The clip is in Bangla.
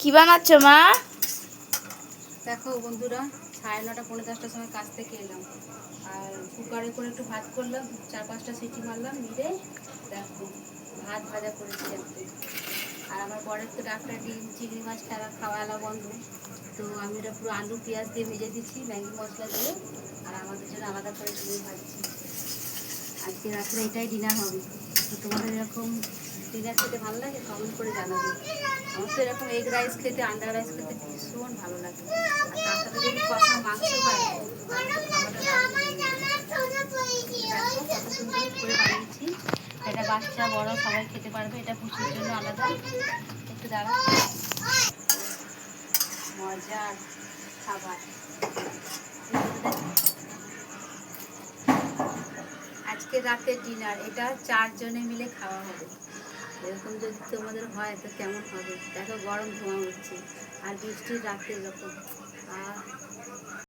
কি বানাচ্ছ, মা? দেখো বন্ধুরা, সাড়ে নটা পনেরো দশটার সময় কাজ থেকে এলাম। আর কুকারে করে একটু ভাত করলাম, চার পাঁচটা সিটি মারলাম, মিলে দেখো, ভাত ভাজা করেছি একটু আর আমার পরের তো ডাক্তার ডিম, চিংড়ি মাছ খাওয়া এলা বন্ধ। তো আমি ওটা পুরো আলু, পেঁয়াজ দিয়ে ভেজে দিচ্ছি ম্যাগি মশলা দিয়ে, আর আমাদের জন্য আলাদা করে চিংড়ি ভাজছি। আজকে রাত্রে এটাই ডিনার হবে। তোমাদের এরকম ডিনার খেতে ভালো লাগে? কমেন্ট করে জানাবে। আমার তো এরকম এগ রাইস খেতে, আন্ডা রাইস খেতে ভীষণ ভালো লাগে। তার সাথে যদি কষা মাংস হয়, এটা বাচ্চা, বড়, সবাই খেতে পারবে, এটা পুষির জন্য আলাদা। একটু দাঁড়া মজার। আজকে রাতে ডিনার এটা চারজনে মিলে খাওয়া হবে। এরকম যদি তোমাদের হয়, তো কেমন হবে? দেখো গরম ধোঁয়া উঠছে, আর বৃষ্টির রাতে যখন আহ